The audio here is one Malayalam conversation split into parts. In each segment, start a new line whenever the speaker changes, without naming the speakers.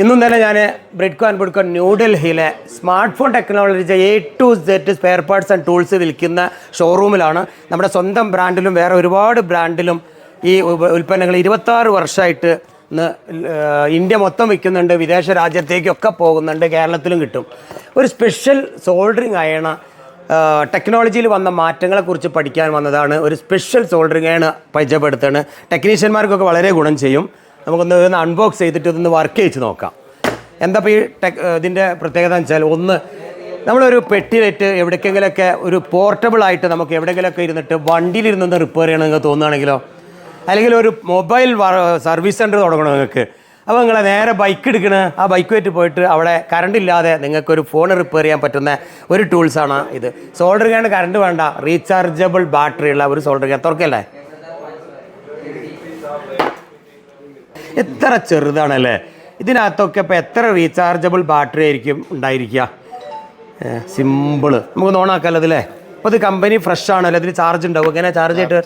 ഇന്നും തന്നെ ഞാൻ ബ്രിഡ്കോ ആൻഡ് ബ്രിഡ്കോ ന്യൂഡൽഹിയിലെ smart phone technology A to set spare parts and tools വിൽക്കുന്ന ഷോറൂമിലാണ്. നമ്മുടെ സ്വന്തം ബ്രാൻഡിലും വേറെ ഒരുപാട് ബ്രാൻഡിലും ഈ ഉൽപ്പന്നങ്ങൾ ഇരുപത്താറ് വർഷമായിട്ട് ഇന്ത്യ മൊത്തം വിൽക്കുന്നുണ്ട് വിദേശ രാജ്യത്തേക്കൊക്കെ പോകുന്നുണ്ട് കേരളത്തിലും കിട്ടും. ഒരു സ്പെഷ്യൽ സോൾഡറിങ് അയണ ടെക്നോളജിയിൽ വന്ന മാറ്റങ്ങളെക്കുറിച്ച് പഠിക്കാൻ വന്നതാണ്. ഒരു സ്പെഷ്യൽ സോൾഡറിങ് ആണ് പരിചയപ്പെടുത്തുന്നത് ടെക്നീഷ്യന്മാർക്കൊക്കെ വളരെ ഗുണം ചെയ്യും. നമുക്കൊന്ന് ഇതൊന്ന് അൺബോക്സ് ചെയ്തിട്ട് ഇതൊന്ന് വർക്ക് ചെയ്ത് നോക്കാം. എന്താ ഈ ടെക് ഇതിന്റെ പ്രത്യേകത എന്ന് വെച്ചാൽ ഒന്ന് നമ്മളൊരു പെട്ടിയിലിട്ട് എവിടേക്കെങ്കിലൊക്കെ ഒരു പോർട്ടബിൾ ആയിട്ട് നമുക്ക് എവിടെയെങ്കിലുമൊക്കെ ഇരുന്നിട്ട് വണ്ടിയിലിരുന്നൊന്ന് റിപ്പയർ ചെയ്യണമെന്ന് തോന്നുകയാണെങ്കിലോ? അല്ലെങ്കിൽ ഒരു മൊബൈൽ സർവീസ് സെന്റർ തുടങ്ങണം നിങ്ങൾക്ക്. അപ്പോൾ നിങ്ങളെ നേരെ ബൈക്ക് എടുക്കണ. ആ ബൈക്കുമായിട്ട് പോയിട്ട് അവിടെ കറണ്ട് ഇല്ലാതെ നിങ്ങൾക്കൊരു ഫോൺ റിപ്പയർ ചെയ്യാൻ പറ്റുന്ന ഒരു ടൂൾസാണ് ഇത്. സോൾഡർ ചെയ്യാണ്ട് കറണ്ട് വേണ്ട. റീചാർജബിൾ ബാറ്ററി ഉള്ള ഒരു സോൾഡർ ചെയ്യാൻ തുറക്കല്ലേ എത്ര ചെറുതാണല്ലേ? ഇതിനകത്തൊക്കെ ഇപ്പോൾ എത്ര റീചാർജബിൾ ബാറ്ററി ആയിരിക്കും ഉണ്ടായിരിക്കുക? സിമ്പിൾ നമുക്ക് ഓണാക്കാമല്ലോ അതിലേ? അപ്പോൾ ഇത് കമ്പനി ഫ്രഷ് ആണല്ലോ അതിന് ചാർജ് ഉണ്ടാവും. എങ്ങനെ ചാർജ് ആയിട്ട്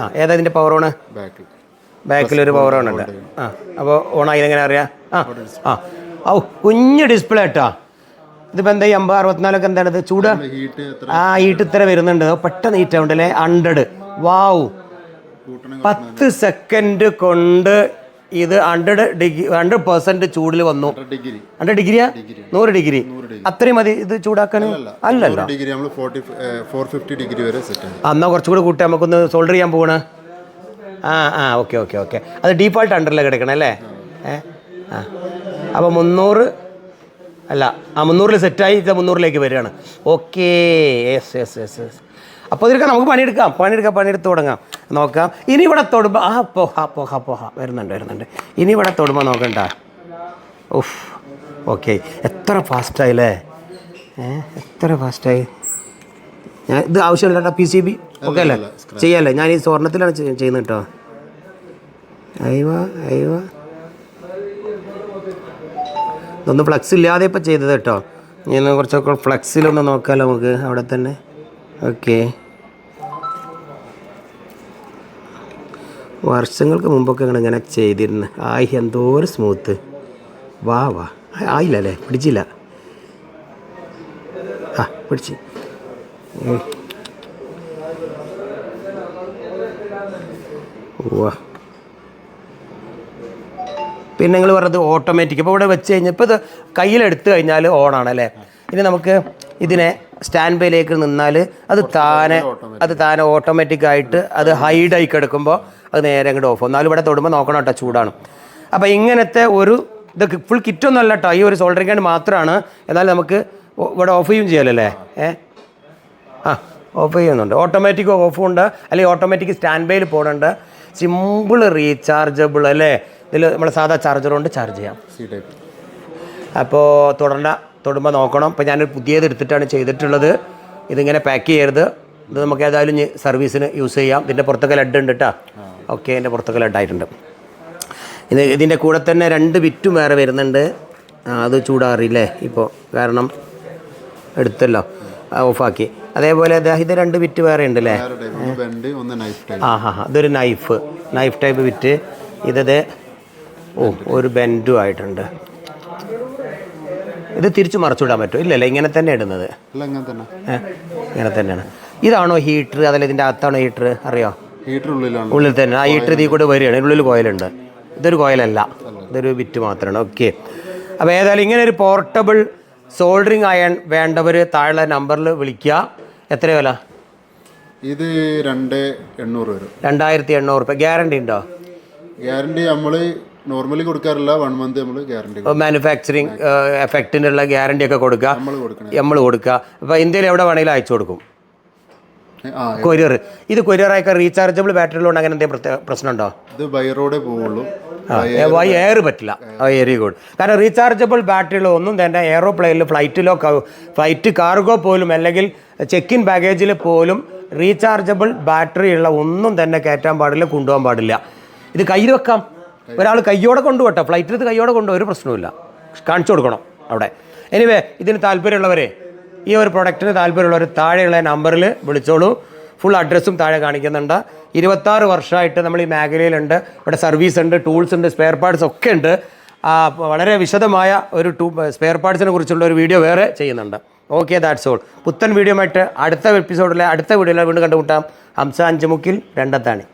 ആ ഏതാ ഇതിന്റെ പവർ ഓണ്
ബാക്കിൽ
ഒരു പവർ ഓൺ ഉണ്ട്. ആ അപ്പോൾ ഓണായി എങ്ങനെ അറിയാം? ആ ആ. ഓ കുഞ്ഞ് ഡിസ്പ്ലേ ആയിട്ടാ ഇതിപ്പോൾ എന്താ ഈ അമ്പത് അറുപത്തിനാലൊക്കെ എന്താണ് ഇത് ചൂട് ആ ഈട്ട് ഇത്ര വരുന്നുണ്ട്. പെട്ടെന്ന് ഹീറ്റ് ആവുണ്ടല്ലേ? ഹൺഡ്രഡ് വാവ് പത്ത് സെക്കൻഡ് കൊണ്ട് ഇത് ഹൺഡ്രഡ് ഡിഗ്രി ഹൺഡ്രഡ് പെർസെന്റ് ചൂടിൽ വന്നു.
ഡിഗ്രി
ഹൺഡ്രഡ് ഡിഗ്രിയാ നൂറ് ഡിഗ്രി അത്രയും മതി ഇത് ചൂടാക്കാൻ അല്ലല്ലോ. എന്നാ കുറച്ചുകൂടി കൂട്ടി നമുക്കൊന്ന് സോൾഡർ ചെയ്യാൻ പോകണ ആ ആ ഓക്കെ ഓക്കെ ഓക്കെ അത് ഡീഫോൾട്ട് അണ്ടറിൽ കിടക്കണം അല്ലേ? ഏ ആ. അപ്പോൾ മുന്നൂറ് അല്ല ആ മുന്നൂറിൽ സെറ്റായി ഇത് മുന്നൂറിലേക്ക് വരികയാണ്. Okay yes yes yes yes അപ്പോൾ ഇതിലൊക്കെ നമുക്ക് പണിയെടുക്കാം. പണിയെടുക്കാം പണിയെടുത്ത് തുടങ്ങാം. നോക്കാം. ഇനി ഇവിടെ തൊടുമ്പോൾ ആ പോഹ പോഹ പോഹ വരുന്നുണ്ട് വരുന്നുണ്ട്. ഇനി ഇവിടെ തൊടുമ്പോൾ നോക്കണ്ട. ഉഫ്. ഓക്കെ. എത്ര ഫാസ്റ്റായില്ലേ എത്ര ഫാസ്റ്റായി ഞാൻ ഇത് ആവശ്യമില്ല പി സി ബി ഓക്കെ അല്ലേ? ചെയ്യാല്ലേ? ഞാൻ ഈ സ്വർണത്തിലാണ് ചെയ്യുന്നത് കേട്ടോ. അയവ അയ്യോ. ഇതൊന്നും ഫ്ലക്സ് ഇല്ലാതെ ഇപ്പം ചെയ്തത് കേട്ടോ. ഞാൻ കുറച്ചൊക്കെ ഫ്ലക്സിലൊന്ന് നോക്കാമല്ലോ നമുക്ക്. അവിടെ തന്നെ. ഓക്കെ. വർഷങ്ങൾക്ക് മുമ്പൊക്കെ ഇങ്ങനെ ഇങ്ങനെ ചെയ്തിരുന്നു. ആയി എന്തോ ഒരു സ്മൂത്ത് വാ വാ. ആയില്ലേ പിടിച്ചില്ല. ആ പിടിച്ച്. വാ പിന്നെ നിങ്ങൾ പറഞ്ഞത് ഓട്ടോമാറ്റിക് ഇപ്പോൾ ഇവിടെ വെച്ച് കഴിഞ്ഞപ്പോൾ ഇത് കയ്യിലെടുത്ത് കഴിഞ്ഞാൽ ഓണാണ് അല്ലേ ഇനി നമുക്ക് ഇതിനെ സ്റ്റാൻഡ് ബൈയിലേക്ക് നിന്നാൽ അത് താനെ അത് താനെ ഓട്ടോമാറ്റിക് ആയിട്ട് അത് ഹൈഡായി കിടക്കുമ്പോൾ അത് നേരെ അങ്ങോട്ട് ഓഫ് എന്നാലും ഇവിടെ തൊടുമ്പോൾ നോക്കണം കേട്ടോ ചൂടാണ്. അപ്പോൾ ഇങ്ങനത്തെ ഒരു ഇത് ഫുൾ കിറ്റൊന്നും അല്ല കേട്ടോ ഈ ഒരു സോൾഡറിംഗ് ഹാൻഡ് മാത്രമാണ് എന്നാൽ നമുക്ക് ഇവിടെ ഓഫ് ചെയ്യും ചെയ്യാലല്ലേ? ഏ? ആ ഓഫ് ചെയ്യുന്നുണ്ട്. ഓട്ടോമാറ്റിക് ഓഫും ഉണ്ട്. അല്ലെങ്കിൽ ഓട്ടോമാറ്റിക് സ്റ്റാൻഡ് ബൈയിൽ പോകുന്നുണ്ട് സിമ്പിൾ റീചാർജബിൾ അല്ലേ? ഇതിൽ നമ്മൾ സാധാ ചാർജർ കൊണ്ട് ചാർജ് ചെയ്യാം. അപ്പോൾ തുടരണ്ട തൊടുമ്പോൾ നോക്കണം. ഇപ്പോൾ ഞാനൊരു പുതിയത് എടുത്തിട്ടാണ് ചെയ്തിട്ടുള്ളത്. ഇതിങ്ങനെ പാക്ക് ചെയ്യരുത്. ഇത് നമുക്ക് ഏതായാലും സർവീസിന് യൂസ് ചെയ്യാം. ഇതിന്റെ പുറത്തൊക്കെ ലഡ് ഉണ്ട് കേട്ടോ ഓക്കെ എന്റെ പുറത്തൊക്കെ ആയിട്ടുണ്ട് ഇത് ഇതിന്റെ കൂടെ തന്നെ രണ്ട് വിറ്റും വേറെ വരുന്നുണ്ട്. അത് ചൂടാറില്ലേ? ഇപ്പോൾ കാരണം എടുത്തല്ലോ. ഓഫാക്കി. അതേപോലെ ഇത് രണ്ട് വിറ്റ് വേറെ ഉണ്ട് അല്ലേ ആ ഹാ ഹാ ഇതൊരു നൈഫ് നൈഫ് ടൈപ്പ് വിറ്റ്. ഇതത് ഓ ഒരു ബെൻഡും ആയിട്ടുണ്ട്. ഇത് തിരിച്ചു മറച്ചുവിടാൻ പറ്റുമോ? ഇല്ലല്ല ഇങ്ങനെ തന്നെ ഇടുന്നത്. ഇങ്ങനെ തന്നെയാണ്. ഇതാണോ ഹീറ്റർ? അതല്ല ഇതിന്റെ അകത്താണോ ഹീറ്റർ? അറിയോ? ഉള്ളിൽ തന്നെ. ആ ഹീറ്റർ ഇതിൽ കൂടെ വരികയാണ്. ഉള്ളിൽ കോയിലുണ്ട്. ഇതൊരു കോയിലല്ല. ഇതൊരു ബിറ്റ് മാത്രമാണ്. ഓക്കെ. അപ്പോൾ ഏതായാലും ഇങ്ങനെ ഒരു പോർട്ടബിൾ സോൾഡറിങ് അയൺ വേണ്ടവർ താഴെ നമ്പറിൽ വിളിക്കുക. എത്ര വില?
ഇത് രണ്ട് എണ്ണൂറ് വരും.
രണ്ടായിരത്തി എണ്ണൂറ് രൂപ ഗ്യാരണ്ടി ഉണ്ടോ?
ഗ്യാരണ്ടി നമ്മൾ നോർമലി കൊടുക്കാറില്ല. വൺ മന്ത് നമ്മൾ ഗ്യാരണ്ടി
മാനുഫാക്ചറിങ് എഫക്റ്റിനുള്ള ഗ്യാരണ്ടി ഒക്കെ കൊടുക്കുക
നമ്മൾ
കൊടുക്കുക അപ്പോൾ ഇന്ത്യയിൽ എവിടെ വേണമെങ്കിലും അയച്ചു കൊടുക്കും. കൊരിയർ ഇത് കൊരിയർ കൊരിയറായൊക്കെ റീചാർജബിൾ ബാറ്ററി ഉള്ളതുകൊണ്ട് അങ്ങനെ എന്തെങ്കിലും പ്രശ്നം പ്രശ്നമുണ്ടോ
ഇത് ബൈ റോഡേ പോവുള്ളൂ.
വൈ എയർ പറ്റില്ല. വെരി ഗുഡ് കാരണം റീചാർജബിൾ ബാറ്ററികൾ ഒന്നും തന്നെ എയറോപ്ലെയിനിൽ ഫ്ലൈറ്റിലോ ഫ്ലൈറ്റ് കാർഗോ പോലും അല്ലെങ്കിൽ ചെക്ക് ഇൻ ബാഗേജിൽ പോലും റീചാർജബിൾ ബാറ്ററി ഉള്ള ഒന്നും തന്നെ കയറ്റാൻ പാടില്ല കൊണ്ടുപോകാൻ പാടില്ല. ഇത് കയ്യിൽ വെക്കാം. ഒരാൾ കയ്യോടെ കൊണ്ടുപോട്ടെ ഫ്ലൈറ്റിൽ ഇത് കയ്യോടെ കൊണ്ടുപോകും ഒരു പ്രശ്നവുമില്ല. കാണിച്ചു കൊടുക്കണം അവിടെ. എനിവേ ഇതിന് താല്പര്യമുള്ളവരെ ഈ ഒരു പ്രൊഡക്റ്റിന് താല്പര്യമുള്ളവർ താഴെയുള്ള നമ്പറിൽ വിളിച്ചോളൂ. ഫുൾ അഡ്രസ്സും താഴെ കാണിക്കുന്നുണ്ട്. ഇരുപത്താറ് വർഷമായിട്ട് നമ്മൾ ഈ മേഖലയിലുണ്ട്. ഇവിടെ സർവീസ് ഉണ്ട് ടൂൾസ് ഉണ്ട് സ്പെയർ പാർട്സ് ഒക്കെ ഉണ്ട്. വളരെ വിശദമായ ഒരു ടൂ സ്പെയർ പാർട്സിനെ കുറിച്ചുള്ള ഒരു വീഡിയോ വേറെ ചെയ്യുന്നുണ്ട്. ഓക്കെ ദാറ്റ്സ് ഓൾ പുത്തൻ വീഡിയോ ആയിട്ട് അടുത്ത എപ്പിസോഡിലെ അടുത്ത വീഡിയോയിലെ വീണ്ടും കണ്ടുമുട്ടാം. ഹംസ അഞ്ചുമുക്കിൽ രണ്ടത്താണി.